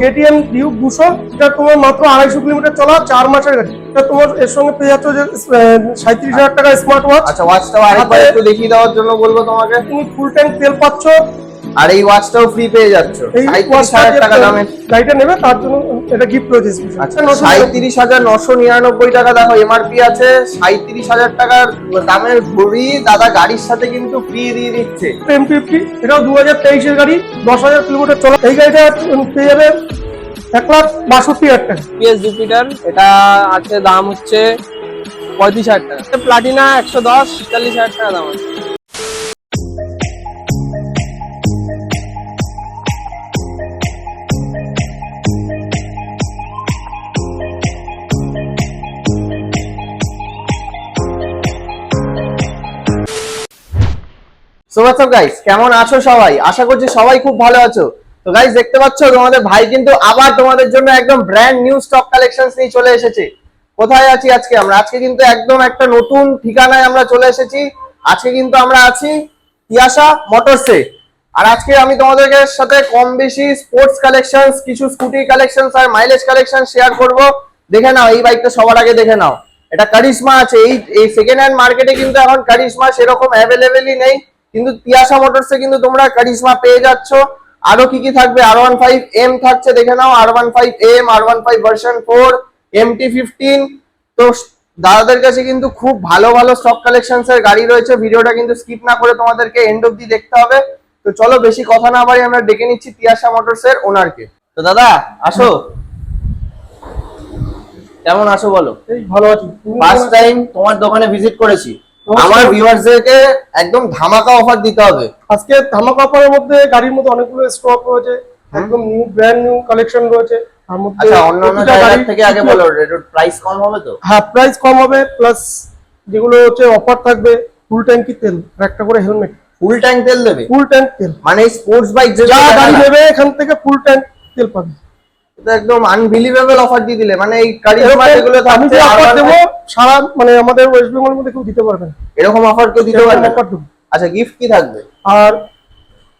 KTM duke দুশো এটা তোমার মাত্র আড়াইশো কিলোমিটার চলা চার মাসের গাড়ি। এটা তোমার এর সঙ্গে পেয়ে যাচ্ছ যে সাঁত্রিশ হাজার টাকা স্মার্ট ওয়াচ আচ্ছা ওয়াচটাও আরেকবার একটু দেখিয়ে দেওয়ার জন্য বলব তোমাকে। তুমি ফুল ট্যাঙ্ক তেল পাচ্ছ। আর এই ওয়াচটাও ফ্রি পেয়ে যাচ্ছ। এই সাঁত্রিশ হাজার টাকা দামের। গাড়িটা নেবে তার জন্য এটা গিফট রয়েছে আচ্ছা নশো সাঁত্রিশ হাজার নশো নিরানব্বই টাকা দেখো এমআরপি আছে সাঁত্রিশ হাজার টাকার দামের ঘড়ি দাদা গাড়ির সাথে কিন্তু ফ্রি দিয়ে দিচ্ছে। এম ফিফটি এটাও দু হাজার তেইশের গাড়ি দশ হাজার কিলোমিটার চলা। এই গাড়িটা পেয়ে যাবে এক লাখ বাষট্টি হাজার টাকা। পিএস জুপিটার এটা আছে দাম হচ্ছে পঁয়ত্রিশ হাজার টাকা। প্লাটিনা একশো দশ চল্লিশ হাজার টাকা দাম আছে। সো হোয়াটসঅ্যাপ গাইস কেমন আছো সবাই? আশা করছি সবাই খুব ভালো আছো। তো গাইস দেখতে পাচ্ছ তোমাদের ভাই কিন্তু আবার তোমাদের জন্য একদম ব্র্যান্ড নিউ স্টক কালেকশনস নিয়ে চলে এসেছে। কোথায় আছি আজকে আমরা? আজকে কিন্তু একদম একটা নতুন ঠিকানায় আমরা চলে এসেছি। আজকে কিন্তু আমরা আছি তিয়াশা মোটরসে আর আজকে আমি তোমাদের সাথে কম বেশি স্পোর্টস কালেকশনস কিছু স্কুটি কালেকশনস আর মাইলেজ কালেকশন শেয়ার করব। দেখে নাও, এই বাইকটা সবার আগে দেখে নাও। এটা কারিশমা আছে। এই এই সেকেন্ড হ্যান্ড মার্কেটে কিন্তু এখন কারিশমা সেরকম অ্যাভেলেবেলই নেই। কিন্তু তিয়াশা মোটরসে কিন্তু তোমরা কারিশমা পেয়ে যাচ্ছ। আরও কি কি থাকবে? আর ওয়ান ফাইভ এম থাকছে দেখে নাও। R one five M R one five version four M T fifteen তো দাদাদের কাছে কিন্তু খুব ভালো ভালো স্টক কালেকশনস এর গাড়ি রয়েছে। ভিডিওটা কিন্তু স্কিপ না করে তোমাদেরকে এন্ড অব্দি দেখতে হবে। তো চলো বেশি কথা না বাড়ি আমরা ডেকে নিচ্ছি তিয়াশা মোটরস এর ওনারকে তো দাদা আসো। কেমন আছো বলো? ভালো আছি। ফার্স্ট টাইম তোমার দোকানে ভিজিট করেছি। আমার ভিউয়ার্সদেরকে একদম ধামাকা অফার দিতে হবে। আজকে ধামাকা অফারের মধ্যে গাড়ির মধ্যে অনেকগুলো স্টক রয়েছে একদম নিউ ব্র্যান্ড নিউ কালেকশন রয়েছে। তার মধ্যে আচ্ছা অন্যান্য প্রতিটা থেকে আগে বলো প্রাইস কম হবে তো? হ্যাঁ প্রাইস কম হবে প্লাস যেগুলো হচ্ছে অফার থাকবে ফুল ট্যাঙ্কি তেল একটা করে হেলমেট ফুল ট্যাঙ্ক তেল দেবে? ফুল ট্যাঙ্ক তেল। মানে স্পোর্টস বাইক যা গাড়ি নেবে এখান থেকে ফুল ট্যাঙ্ক তেল পাবে। একদম আনবিলিভেবল অফার দিয়ে দিলে। মানে এই এরকম যেগুলো আমি যে অফার দেবো সারা মানে আমাদের ওয়েস্ট বেঙ্গলের মধ্যে কেউ দিতে পারবে এরকম অফার কেউ দিতে পারবে? আচ্ছা গিফট কি থাকবে? আর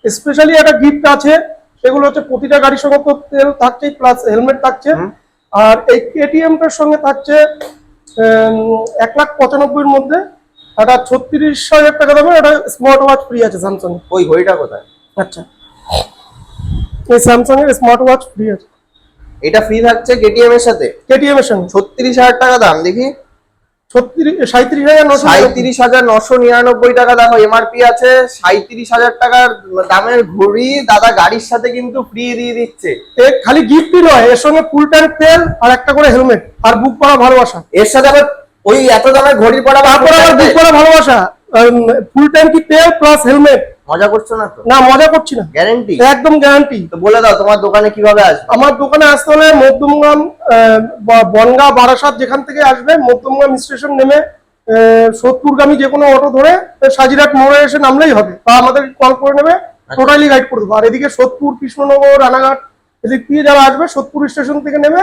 স্পেশালি একটা গিফট আছে সেগুলো হচ্ছে প্রতিটা গাড়ির সঙ্গে তো তেল থাকছে প্লাস হেলমেট থাকছে। আর এই সঙ্গে থাকছে এক লাখ পঁচানব্বইয়ের মধ্যে। একটা ছত্রিশ হাজার টাকা দামে একটা স্মার্ট ওয়াচ ফ্রি আছে স্যামসাং ওই ঘড়িটা কোথায়? আচ্ছা। এই স্যামসাং এর স্মার্ট ওয়াচ ফ্রি আছে। এটা ফ্রি থাকছে কেটিএম এর সাথে? কেটিএম এর সঙ্গে। ছত্রিশ হাজার টাকা দাম দেখি। সাঁত্রিশ হাজার নশো সাঁত্রিশ হাজার নশো নিরানব্বই টাকা দেখো এমআরপি আছে সাঁত্রিশ হাজার টাকার দামের ঘড়ি দাদা গাড়ির সাথে কিন্তু ফ্রি দিয়ে দিচ্ছে। খালি গিফটই নয় এর সঙ্গে ফুল ট্যাঙ্ক তেল আর একটা করে হেলমেট আর বুক করা ভালোবাসা। এর সাথে আবার ওই এত দামের পড়া তারপরে আবার বুক করা ভালোবাসা ফুল ট্যাঙ্কি তেল প্লাস হেলমেট মজা করছ না তো? না মজা করছি না। গ্যারেন্টি একদম গ্যারান্টি তো বলে দাও তোমার দোকানে কীভাবে আসবে? আমার দোকানে আসতে হলে মধ্যমগ্রাম বনগাঁ বারাসাত যেখান থেকে আসবে মধ্যমগ্রাম স্টেশন নেমে সোদপুরগামী যে কোনো অটো ধরে সাজিরাট মোড়ে এসে নামলেই হবে। বা আমাদের কল করে নেবে টোটালি গাইড করে দেবো। আর এদিকে সোদপুর কৃষ্ণনগর রানাঘাট এদিক দিয়ে যারা আসবে সোদপুর স্টেশন থেকে নেমে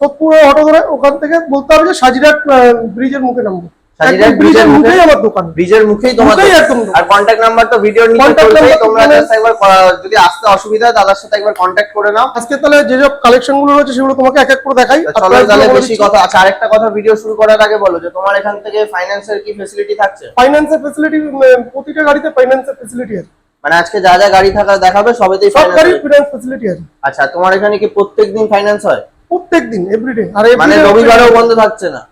সোদপুর অটো ধরে ওখান থেকে বলতে হবে যে সাজিরাট ব্রিজের মুখে নামবো। ব্রিজের ব্রিজের মুখেই আমার দোকান। ব্রিজের মুখেই তোমার মুখেই দোকান। একদম দোকান। আর কন্ট্যাক্ট নাম্বার তো ভিডিওর নিচে Contact চলছেই number তো তোমরা একবার যদি আসতে অসুবিধা হয় দাদার সাথে একবার কন্ট্যাক্ট করে নাও। আজকে তাহলে কালেকশনগুলো রয়েছে সেগুলো তোমাকে এক এক করে দেখাই। আর চলো তাহলে বেশি কথা আচ্ছা আরেকটা কথা ভিডিও শুরু করার আগে বলো যে তোমার এখান থেকে ফাইন্যান্সের কি থাকছে? ফাইন্যান্সের প্রতিটা গাড়িতে ফাইন্যান্সের ফেসিলিটি আছে। মানে আজকে যা যা গাড়ি থাকা দেখাবে সবেতেই সব গাড়ির ফিনান্স ফেসিলিটি আছে। আচ্ছা তোমার এখানে কি প্রত্যেকদিন ফাইন্যান্স হয়? প্রত্যেক দিন এভরিডে আর মানে রবিবারেও বন্ধ থাকছে না?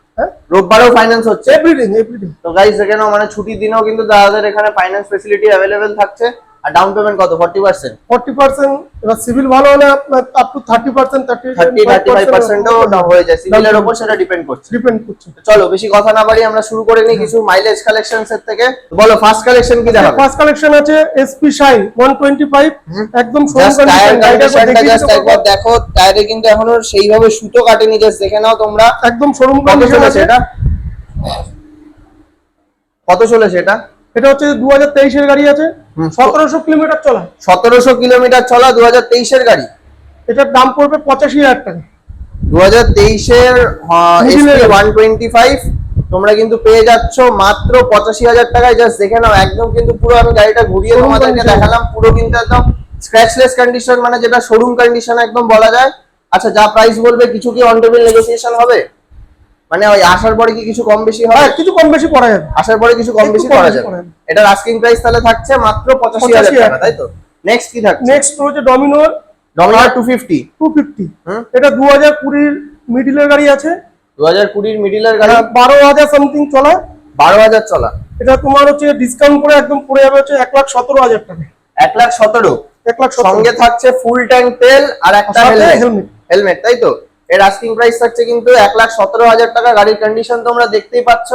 রোববারেও ফাইন্যান্স হচ্ছে। এভরিডে এভরিডে তো গাইস এখানেও মানে ছুটির দিনেও কিন্তু দাদাদের এখানে ফাইন্যান্স ফেসিলিটি অ্যাভেলেবেল থাকছে। আর ডাউন পেমেন্ট কত? ফর্টি পার্সেন্ট ফর্টি পার্সেন্ট এবার সিভিল ভালো হলে আপনার up to thirty percent thirty thirty thirty five পার্সেন্টও হয়ে যায়। সিভিলের ওপর সেটা ডিপেন্ড করছে। ডিপেন্ড করছে। চলো বেশি কথা না বাড়ি আমরা শুরু করে নিই কিছু মাইলেজ কালেকশনস এর থেকে। বলো ফার্স্ট কালেকশন কি দেখাবে? ফার্স্ট কালেকশন আছে SP shine one twenty five একদম একবার দেখো টায়ারে কিন্তু এখনও সেইভাবে সুতো কাটেনি জাস্ট দেখে নাও তোমরা। একদম শোরুম কত কন্ডিশন আছে। এটা? কত চলেছে এটা? এটা হচ্ছে দু হাজার তেইশের গাড়ি আছে। সতেরোশো কিলোমিটার চলা। সতেরোশো কিলোমিটার চলা দু হাজার তেইশের গাড়ি। এটার দাম পড়বে পঁচাশি হাজার টাকা। দু হাজার তেইশের ওয়ান টোয়েন্টি ফাইভ তোমরা কিন্তু পেয়ে যাচ্ছ মাত্র পঁচাশি হাজার টাকায়। জাস্ট দেখে নাও একদম কিন্তু পুরো আমি গাড়িটা ঘুরিয়ে তোমাদেরকে দেখালাম। পুরো কিন্তু একদম স্ক্র্যাচলেস কন্ডিশন মানে যেটা শোরুম কন্ডিশন একদম বলা যায়। আচ্ছা যা প্রাইস বলবে কিছু কি অন টেবিল নেগোসিয়েশন হবে? মানে ওই আসার পরে কি কিছু কম বেশি হবে? হ্যাঁ কিছু কম বেশি করা যাবে। আসার পরে কিছু কম বেশি করা যাবে। এটার আস্কিং প্রাইস তাহলে থাকছে মাত্র পঁচাশি হাজার 85,000 টাকা তাই তো? নেক্সট কি থাকছে? নেক্সট রয়েছে ডমিনোর Dominar two fifty two fifty এটা দু হাজার কুড়ির মিডিলের গাড়ি আছে। দু হাজার কুড়ির মিডিলের গাড়ি? বারো হাজার সামথিং চলা। বারো হাজার চলা। এটা তোমার হচ্ছে ডিসকাউন্ট করে একদম পড়ে যাবে হচ্ছে এক লাখ সতেরো হাজার টাকা। এক লাখ সতেরো? এক লাখ সঙ্গে থাকছে ফুল ট্যাঙ্ক তেল আর একটা হেলমেট হেলমেট তাই তো? এর আস্কিং প্রাইস থাকছে কিন্তু এক লাখ সতেরো হাজার টাকা গাড়ির কন্ডিশন তোমরা দেখতেই পাচ্ছ।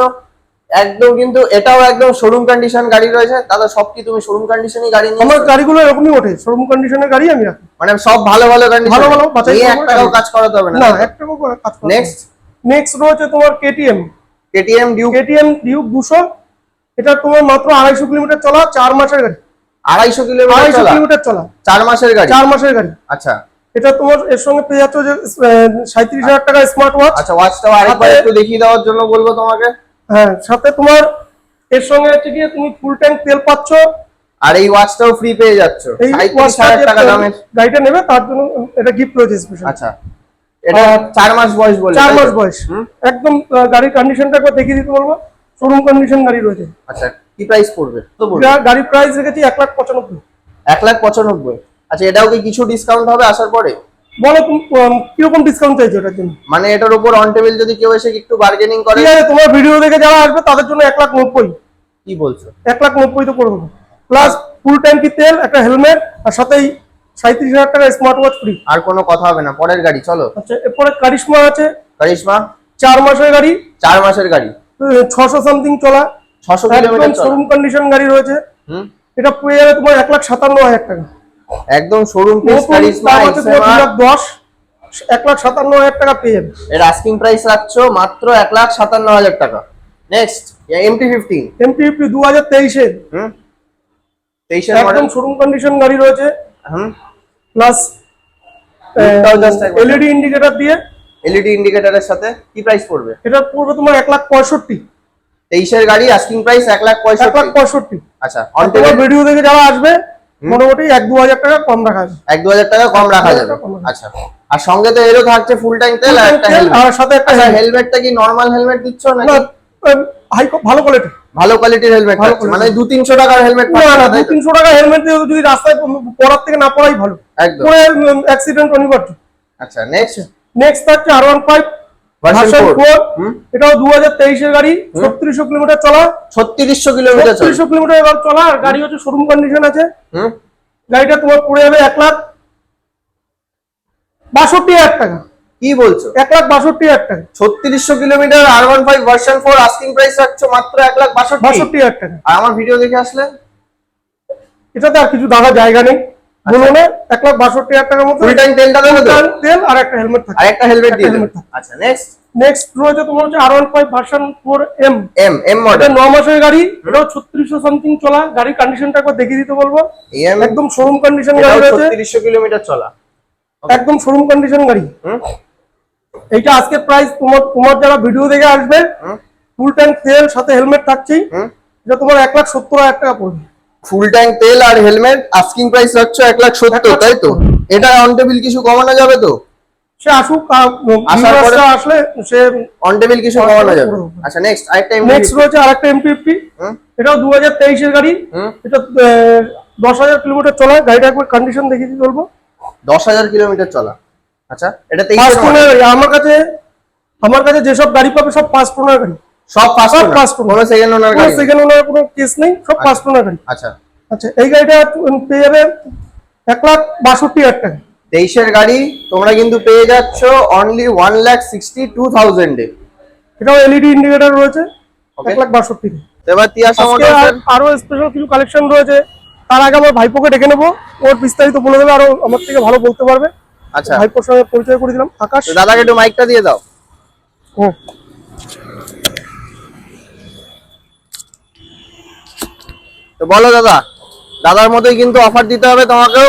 একদম কিন্তু এটাও একদম শোরুম কন্ডিশন গাড়ি রয়েছে। দাদা সব কি তুমি শোরুম কন্ডিশনই গাড়ি নিয়ে আমার গাড়িগুলো এরকমই ওঠে। শোরুম কন্ডিশনের গাড়ি আমি রাখি। মানে সব ভালো ভালো কন্ডিশন ভালো ভালো করে এক টাকাও কাজ করাতে হবে না না একটা কাজ নেক্সট নেক্সট রয়েছে তোমার KTM KTM due KTM duke দুশো। এটা তোমার মাত্র আড়াইশো কিলোমিটার চলা চার মাসের গাড়ি। আড়াইশো কিলোমিটার আড়াইশো চলা? কিলোমিটার চলা। চার মাসের গাড়ি? চার মাসের গাড়ি। আচ্ছা। এটা তোমার এর সঙ্গে পেয়ে যাচ্ছ যে সাঁত্রিশ হাজার টাকা স্মার্ট ওয়াচ আচ্ছা ওয়াচটাও আরেকবার একটু দেখিয়ে দেওয়ার জন্য বলব তোমাকে। হ্যাঁ সাথে তোমার এর সঙ্গে হচ্ছে গিয়ে তুমি ফুল ট্যাঙ্ক তেল পাচ্ছ। আর এই ওয়াচটাও ফ্রি পেয়ে যাচ্ছ। এই ওয়াচটা টাকা দামের। গাড়িটা নেবে তার জন্য এটা গিফট রয়েছে স্পেশাল আচ্ছা এটা চার মাস বয়স বলে চার মাস বয়স? একদম গাড়ির কন্ডিশনটা একবার দেখিয়ে দিতে বলব। শোরুম কন্ডিশন গাড়ি রয়েছে। আচ্ছা কি প্রাইস পড়বে? গাড়ির প্রাইস রেখেছি এক লাখ পঁচানব্বই। এক লাখ পঁচানব্বই। আচ্ছা এটাও কি কিছু ডিসকাউন্ট হবে আসার পরে? বলো কীরকম ডিসকাউন্ট চাইছো এটার জন্য মানে এটার উপর অন টেবিল যদি কেউ এসে একটু বার্গেনিং করে? ঠিক আছে তোমার ভিডিও দেখে যারা আসবে তাদের জন্য এক লাখ নব্বই। কি বলছো? এক লাখ নব্বই তো দেবো। প্লাস ফুল ট্যাঙ্কি তেল একটা হেলমেট আর সাথেই সাঁত্রিশ হাজার টাকা স্মার্ট ওয়াচ ফ্রি আর কোনো কথা হবে না পরের গাড়ি চলো। আচ্ছা এরপরে কারিশমা আছে। কারিশমা? চার মাসের গাড়ি। চার মাসের গাড়ি। ছশো সামথিং চলা। ছশো কিলোমিটার শোরুম কন্ডিশন গাড়ি রয়েছে। হুম। এটা পেয়ে যাবে তোমার এক লাখ সাতান্ন হাজার টাকা। একদম শোরুম পিস কারিশমা এক লাখ সাতান্ন হাজার টাকা পেয়ে যাবে। এর আস্কিং প্রাইস রাখছো মাত্র এক লাখ সাতান্ন হাজার টাকা। নেক্সট এমটি ফিফটিন এমপিএফটি দু হাজার তেইশের হুম? তেইশের একদম শোরুম কন্ডিশন গাড়ি রয়েছে। হুম? প্লাস এলইডি ইন্ডিকেটর দিয়ে। এলইডি ইন্ডিকেটরের সাথে কি প্রাইস পড়বে? এটা পড়বে তোমার এক লাখ পঁয়ষট্টি। তেইশের গাড়ি আস্কিং প্রাইস এক লাখ পঁয়ষট্টি। আচ্ছা ভিডিও দেখে যারা আসবে মোটামুটি এক দু হাজার টাকা কম রাখা যাবে। এক দু হাজার টাকা কম রাখা যাবে। আচ্ছা। আর সঙ্গে তো এরও থাকছে ফুল ট্যাঙ্ক তেল আর একটা আর সাথে একটা আচ্ছা হেলমেটটা কি নর্মাল হেলমেট দিচ্ছ নাকি? হাই ভালো কোয়ালিটি ভালো কোয়ালিটির হেলমেট মানে দু তিনশো টাকার হেলমেট না না দু তিনশো টাকা হেলমেট যদি রাস্তায় পড়ার থেকে না পড়াই ভালো। একদম। অ্যাক্সিডেন্ট অনিবার্য। আচ্ছা নেক্সট নেক্সট থাকছে আর ওয়ান ফাইভ ভার্সন। এটাও দু হাজার তেইশের গাড়ি ছত্রিশশো কিলোমিটার চলা। ছত্রিশশো কিলোমিটার চলে। ছত্রিশশো কিলোমিটার এবার চলা আর গাড়ি হচ্ছে শোরুম কন্ডিশন আছে। গাড়িটা তোমার পড়ে যাবে এক লাখ বাষট্টি হাজার টাকা। কি বলছো? এক লাখ বাষট্টি হাজার টাকা। ছত্রিশশো kilometre R one five version four asking price রাখছো মাত্র এক লাখ বাষট্টি। বাষট্টি হাজার টাকা। আর আমার ভিডিও দেখে আসলে? এটাতে আর কিছু দাদা জায়গা নেই। বলুন এক লাখ বাষট্টি হাজার টাকার মতো ফুল ট্যাঙ্ক তেলটা দেবে তো তেল আর একটা হেলমেট থাকে আর একটা হেলমেট দিয়ে আচ্ছা নেক্সট নেক্সট রয়েছে তোমার হচ্ছে R one five version four M M M model ন মাসের গাড়ি এটাও ছত্রিশশো সামথিং চলা। গাড়ির কন্ডিশনটা একবার দেখিয়ে দিতে বলব। একদম শোরুম কন্ডিশন গাড়ি রয়েছে। ছত্রিশশো কিলোমিটার চলা। একদম শোরুম কন্ডিশন গাড়ি। হুম। এইটা আজকে প্রাইস তোমার তোমার যারা ভিডিও দেখে আসবে ফুল ট্যাঙ্ক তেল সাথে হেলমেট থাকছেই এটা তোমার এক লাখ সত্তর হাজার টাকা পড়বে। ফুল ট্যাঙ্ক তেল আর হেলমেট আস্কিং প্রাইস রাখছো এক লাখ সত্তর তাই তো? এটা অন টেবিল কিছু কমানো যাবে তো? সে আসুক আসার পরে- আসলে সে অন টেবিল কিছু কমানো যাবে। আচ্ছা নেক্সট আরেকটা নেক্সট রয়েছে আরেকটা এম ফিফটি এটাও দু হাজার তেইশের গাড়ি। এটা দশ হাজার কিলোমিটার চলা। গাড়িটা একবার কন্ডিশন দেখিয়ে দিতে বলব। দশ হাজার কিলোমিটার চলা। আচ্ছা এটা তেইশ আমার কাছে আমার কাছে যেসব গাড়ি পাবে সব পাঁচ পনেরো গাড়ি। সব পাঁচ সব পাঁচ কোনো সেকেন্ড ওনার গাড়ি সেকেন্ড ওনার কোনো কেস নেই সব পাঁচ টোনের গাড়ি। আচ্ছা। আচ্ছা এই গাড়িটা পেয়ে যাবে এক লাখ বাষট্টি হাজার টাকা। তেইশের গাড়ি তোমরা কিন্তু পেয়ে যাচ্ছ only one lakh sixty two থাউজেন্ডে এটাও এলইডি ইন্ডিকেটর রয়েছে এক লাখ বাষট্টি এবার তিয়াশা আজকে আরও স্পেশাল কিছু কালেকশন রয়েছে তার আগে আমার ভাইপোকে ডেকে নেব ওর বিস্তারিত বলে দেবে আরও আমার থেকে ভালো বলতে পারবে। আচ্ছা। ভাইপোর সঙ্গে পরিচয় করে দিলাম আকাশ দাদাকে একটু মাইকটা দিয়ে দাও। হুম। তো বলো দাদা দাদার মতোই কিন্তু অফার দিতে হবে তোমাকেও।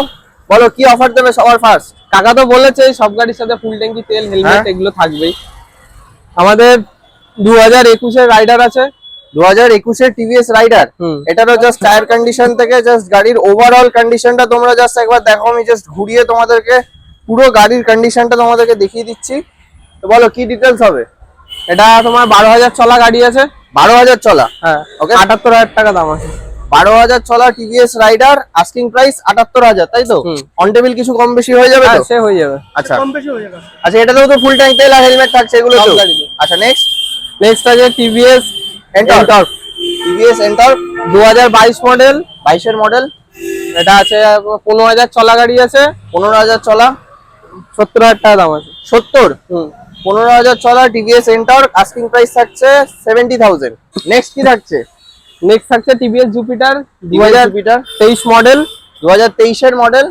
বলো কি অফার দেবে সবার ফার্স্ট কাকা তো বলেছে সব গাড়ির সাথে ফুল ট্যাঙ্কি তেল হ্যাঁ। হেলমেট এগুলো থাকবেই। আমাদের দু হাজার একুশের রাইডার আছে। দু হাজার একুশের টিভিএস রাইডার এটারও জাস্ট টায়ার কন্ডিশন থেকে জাস্ট গাড়ির ওভারঅল কন্ডিশনটা তোমরা জাস্ট একবার দেখো আমি জাস্ট ঘুরিয়ে তোমাদেরকে পুরো গাড়ির কন্ডিশনটা তোমাদেরকে দেখিয়ে দিচ্ছি। তো বলো কি ডিটেলস হবে? এটা তোমার বারো হাজার চলা গাড়ি আছে। বারো হাজার চলা হ্যাঁ। Okay. আটাত্তর হাজার টাকা দাম আছে। বারো হাজার চলা টিভিএস রাইডার আস্কিং প্রাইস আটাত্তর হাজার তাই তো? হুম। অন টেবিল কিছু কম বেশি হয়ে যাবে হ্যাঁ সে হয়ে যাবে। আচ্ছা। কম বেশি হয়ে যাবে। আচ্ছা এটাতেও তো ফুল ট্যাঙ্ক তেল আর হেলমেট থাকছে এগুলো তো। আচ্ছা নেক্সট নেক্সট আছে TVS Ntorq Ntorq TVS Ntorq দু হাজার বাইশ মডেল বাইশের মডেল এটা আছে পনেরো হাজার চলা গাড়ি আছে পনেরো হাজার চলা সত্তর হাজার টাকা দাম আছে। সত্তর? হুম। পনেরো হাজার চলা টিভিএস এন্টার আস্কিং প্রাইস থাকছে সেভেন্টি থাউজেন্ড নেক্সট কি থাকছে? নেক্সট থাকছে টিভিএস জুপিটার দু হাজার জুপিটার তেইশ মডেল দু হাজার তেইশের মডেল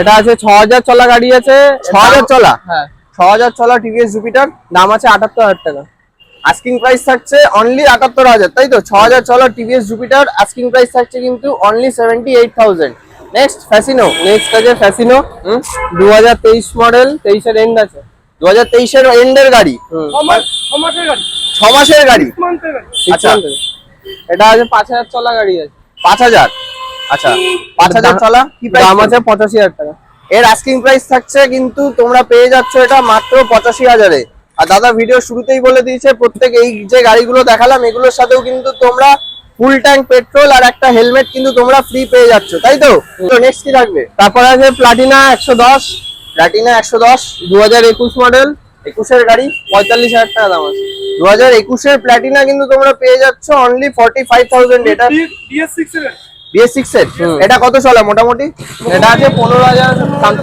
এটা আছে ছ হাজার চলা গাড়ি আছে। ছ হাজার চলা? হ্যাঁ। ছ হাজার চলা টিভিএস জুপিটার দাম আছে আটাত্তর হাজার টাকা। আস্কিং প্রাইস থাকছে অনলি আটাত্তর হাজার তাই তো? ছ হাজার চলা টিভিএস জুপিটার আস্কিং প্রাইস থাকছে কিন্তু only seventy eight thousand next Fascino next আছে ফ্যাসিনো দু হাজার তেইশ মডেল তেইশের এন্ড আছে। দু হাজার তেইশের এন্ডের গাড়ি। ছ মাসের গাড়ি। ছ মাসের গাড়ি। আচ্ছা। এটা আছে পাঁচ হাজার চলা গাড়ি আছে। পাঁচ হাজার? আচ্ছা। পাঁচ হাজার চলা? কি দাম আছে পঁচাশি হাজার টাকা। এর আস্কিং প্রাইস থাকছে কিন্তু তোমরা পেয়ে যাচ্ছ এটা মাত্র পঁচাশি হাজারে। আর দাদা ভিডিও শুরুতেই বলে দিয়েছে প্রত্যেক এই যে গাড়িগুলো দেখালাম এগুলোর সাথেও কিন্তু তোমরা ফুল ট্যাঙ্ক পেট্রোল আর একটা হেলমেট কিন্তু তোমরা ফ্রি পেয়ে যাচ্ছ তাই তো? তো নেক্সট কি থাকবে? তারপর আছে প্লাটিনা একশো দশ। প্লাটিনা একশো দশ দু হাজার একুশ মডেল একুশের গাড়ি পঁয়তাল্লিশ হাজার টাকা দাম আছে। দু হাজার একুশের প্লাটিনা কিন্তু তোমরা পেয়ে যাচ্ছ অনলি ফর্টি ফাইভ থাউজেন্ড এটা বিএস সিক্স এর। এটা কত চলা মোটামুটি? এটা আছে পনেরো হাজার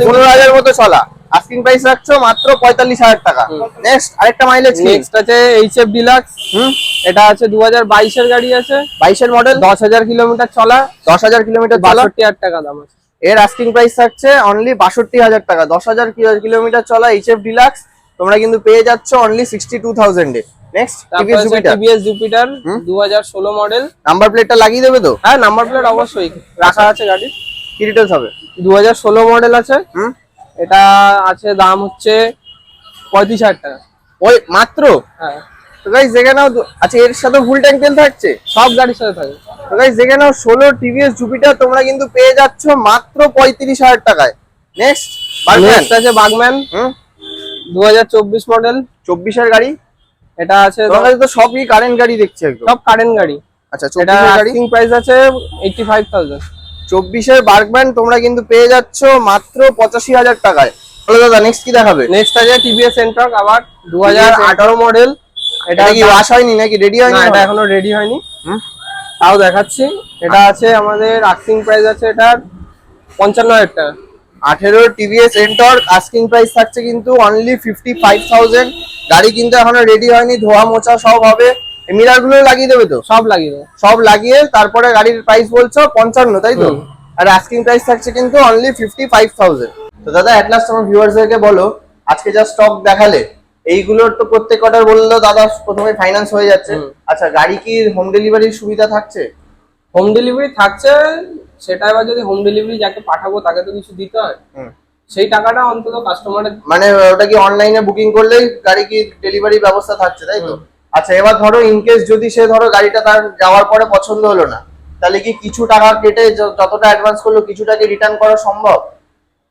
পনেরো হাজার মতো চলা। আস্কিং প্রাইস রাখছো মাত্র পঁয়তাল্লিশ হাজার টাকা। নেক্সট আরেকটা মাইলেজ নেক্সট আছে এইচ এফ ডিলাক্স হুম। এটা আছে দু হাজার বাইশের গাড়ি আছে। বাইশের মডেল দশ হাজার কিলোমিটার চলা। দশ হাজার কিলোমিটার চলা। বাষট্টি হাজার টাকা দাম আছে। এর আস্কিং প্রাইস থাকছে অনলি বাষট্টি হাজার টাকা। দশ হাজার কিলোমিটার চলা এইচএফ ডিলাক্স তোমরা কিন্তু পেয়ে যাচ্ছ only sixty two থাউজেন্ডে next TVS Jupiter TVS model number প্লেটটা লাগিয়ে দেবে তো? হ্যাঁ নাম্বার প্লেট অবশ্যই। রাখা আছে গাড়ি কি হবে। মডেল আছে। এটা আছে দাম হচ্ছে পঁয়ত্রিশ হাজার টাকা। ওই মাত্র? হ্যাঁ। তো গাইস দেখে নাও আচ্ছা এর সাথে ফুল ট্যাঙ্ক তেল থাকছে? সব গাড়ির সাথে থাকে তো গাইস দেখে নাও ষোলো টিভিএস জুপিটার তোমরা কিন্তু পেয়ে যাচ্ছ মাত্র পঁয়ত্রিশ হাজার টাকায়। নেক্সট আছে বাগম্যান হুম? দু হাজার চব্বিশ মডেল চব্বিশের গাড়ি? এটা আছে তোমার কাছে তো সবই কারেন্ট গাড়ি দেখছি একদম। সব কারেন্ট গাড়ি। আচ্ছা এটা চব্বিশের গাড়ি? আস্কিং প্রাইস আছে এইটটি ফাইভ থাউজেন্ড চব্বিশের বার্কম্যান তোমরা কিন্তু পেয়ে যাচ্ছ মাত্র পঁচাশি হাজার টাকায়। বলো দাদা নেক্সট কি দেখাবে? নেক্সট আছে টিভিএস এন্ট্রক আবার দু হাজার আঠারো মডেল এটা কি ওয়াশ হয়নি নাকি? রেডি হয়নি না এটা এখনও? রেডি হয়নি। হুম? তাও দেখাচ্ছি। এটা আছে আমাদের আস্কিং প্রাইস আছে এটার পঞ্চান্ন হাজার টাকা। আঠেরো টিভিএস এন্টর আস্কিং প্রাইস থাকছে কিন্তু অনলি ফিফটি ফাইভ থাউজেন্ড গাড়ি কিন্তু এখনও রেডি হয়নি ধোয়া মোছা সব হবে। মিরারগুলো লাগিয়ে দেবে তো? সব লাগিয়ে দেবো। সব লাগিয়ে তারপরে গাড়ির প্রাইস বলছো পঞ্চান্ন তাই তো? আর আস্কিং প্রাইস থাকছে কিন্তু অনলি ফিফটি ফাইভ থাউজেন্ড তো দাদা অ্যাট লাস্ট আমার ভিউয়ার্সদেরকে বলো আজকে যা স্টক দেখালে এইগুলোর তো প্রত্যেক অর্ডার বলল দাদা প্রথমে ফাইন্যান্স হয়ে যাচ্ছে। আচ্ছা গাড়ি কি হোম ডেলিভারির সুবিধা থাকছে? হোম ডেলিভারি থাকছে সেটা এবার যদি হোম ডেলিভারি যাকে পাঠাবো তাকে তো কিছু দিতে হয়। সেই টাকাটা অন্তত কাস্টমারের মানে ওটা কি অনলাইনে বুকিং করলেই গাড়ি কি ডেলিভারি ব্যবস্থা থাকছে তাই তো? আচ্ছা এবার ধরো ইন কেস যদি সে ধরো গাড়িটা তার যাওয়ার পরে পছন্দ হলো না তাহলে কি কিছু টাকা কেটে যতটা অ্যাডভান্স করল কিছুটা কি রিটার্ন করা সম্ভব?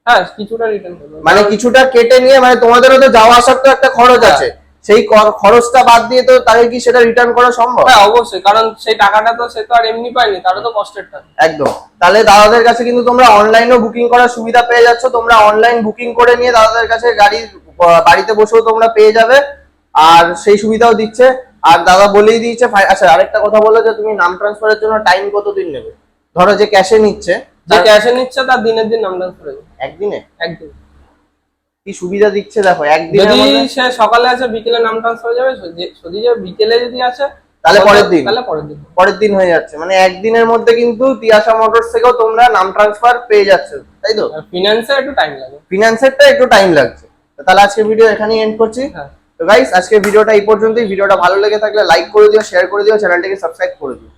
হ্যাঁ কিছুটা রিটার্ন মানে কিছুটা কেটে নিয়ে মানে তোমাদেরও তো যাওয়া আসার তো একটা খরচ হ্যাঁ। আছে। সেই খরচটা বাদ দিয়ে তো তাহলে কি সেটা রিটার্ন করা সম্ভব? হ্যাঁ অবশ্যই কারণ সেই টাকাটা তো সে তো আর এমনি পায়নি তারও তো কষ্টের টাকা একদম। তাহলে দাদাদের কাছে কিন্তু তোমরা অনলাইনেও বুকিং করার সুবিধা পেয়ে যাচ্ছ। তোমরা অনলাইন বুকিং করে নিয়ে দাদাদের কাছে গাড়ি বাড়িতে বসেও তোমরা পেয়ে যাবে। আর সেই সুবিধাও দিচ্ছে। আর দাদা বলেই দিয়েছে আচ্ছা আরেকটা কথা বলো যে তুমি নাম ট্রান্সফারের জন্য টাইম কতদিন নেবে? ধরো যে ক্যাশে নিচ্ছে যে ক্যাশে নিচ্ছে তার দিনের দিন নাম ট্রান্সফার যাবে। একদিনে? একদিন। কি সুবিধা দিচ্ছে? দেখো একদিনের যদি সে সকালে আসে বিকেলে নাম ট্রান্সফার হয়ে যাবে যদি- যে বিকেলে যদি আসে তাহলে পরের দিন। তাহলে পরের দিন। পরের দিন হয়ে যাচ্ছে। মানে একদিনের মধ্যে কিন্তু তিয়াশা মোটরস থেকেও তোমরা নাম ট্রান্সফার পেয়ে যাচ্ছে তাই তো? ফিনান্সে একটু টাইম লাগে। ফিনান্সেরটা একটু টাইম লাগছে। তাহলে আজকে ভিডিও এখানেই এন্ড করছি। হ্যাঁ। তো গাইস আজকে ভিডিওটা এই পর্যন্তই। ভিডিওটা ভালো লেগে থাকলে লাইক করে দিও শেয়ার করে দিও চ্যানেলটাকে সাবস্ক্রাইব করে দিও।